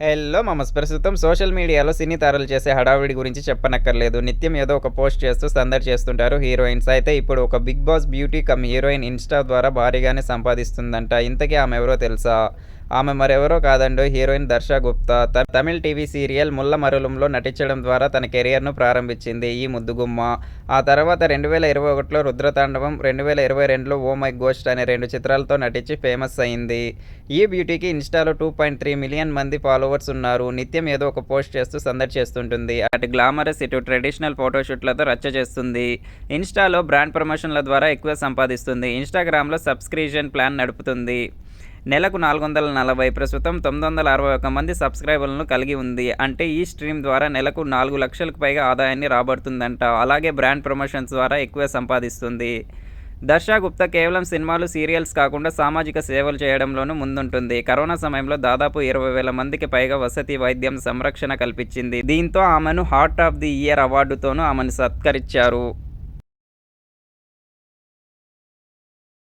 Hello మమస్. ప్రస్తుతం social మీడియాలో సినీ తారలు చేసే హడావిడి గురించి చెప్పనక్కర్లేదు. నిత్యం ఏదో ఒక పోస్ట్ చేస్తూ సందడి చేస్తుంటారు హీరోయిన్స్. అయితే ఇప్పుడు ఒక Bigg Boss beauty cum heroine insta ద్వారా భారీగానే సంపాదిస్తుందంట. ఇంతకీ ఆమె ఎవరో తెలుసా? ఆమె మరెవరో కాదండో హీరోయిన్ దర్శా గుప్తా. త- తమిళ్ టీవీ సీరియల్ ముల్ల మరులంలో నటించడం ద్వారా తన కెరియర్ను ప్రారంభించింది ఈ ముద్దుగుమ్మ. ఆ తర్వాత రెండు వేల ఇరవై ఒకటిలో రుద్రతాండవం రెండు వేల ఇరవై రెండులో ఓ మై గోస్ట్ అనే రెండు చిత్రాలతో నటించి ఫేమస్ అయింది. ఈ బ్యూటీకి ఇన్స్టాలో టూ పాయింట్ త్రీ మిలియన్ మంది ఫాలోవర్స్ ఉన్నారు. నిత్యం ఏదో ఒక పోస్ట్ చేస్తూ సందడి చేస్తుంటుంది. అటు గ్లామరస్ ఇటు ట్రెడిషనల్ ఫోటోషూట్లతో రచ్చ చేస్తుంది. ఇన్స్టాలో బ్రాండ్ ప్రమోషన్ల ద్వారా ఎక్కువ సంపాదిస్తుంది. ఇన్స్టాగ్రామ్లో సబ్స్క్రిప్షన్ ప్లాన్ నడుపుతుంది. నెలకు నాలుగు వందల నలభై ప్రస్తుతం తొమ్మిది వందల అరవై ఒక మంది సబ్స్క్రైబర్లను కలిగి ఉంది. అంటే ఈ స్ట్రీమ్ ద్వారా నెలకు నాలుగు లక్షలకు పైగా ఆదాయాన్ని రాబడుతుందంట. అలాగే బ్రాండ్ ప్రమోషన్స్ ద్వారా ఎక్కువ సంపాదిస్తుంది. దర్శా గుప్తా కేవలం సినిమాలు సీరియల్స్ కాకుండా సామాజిక సేవలు చేయడంలోనూ ముందుంటుంది. కరోనా సమయంలో దాదాపు ఇరవై వేల మందికి పైగా వసతి వైద్యం సంరక్షణ కల్పించింది. దీంతో ఆమెను హార్ట్ ఆఫ్ ది ఇయర్ అవార్డుతోనూ ఆమెను సత్కరించారు.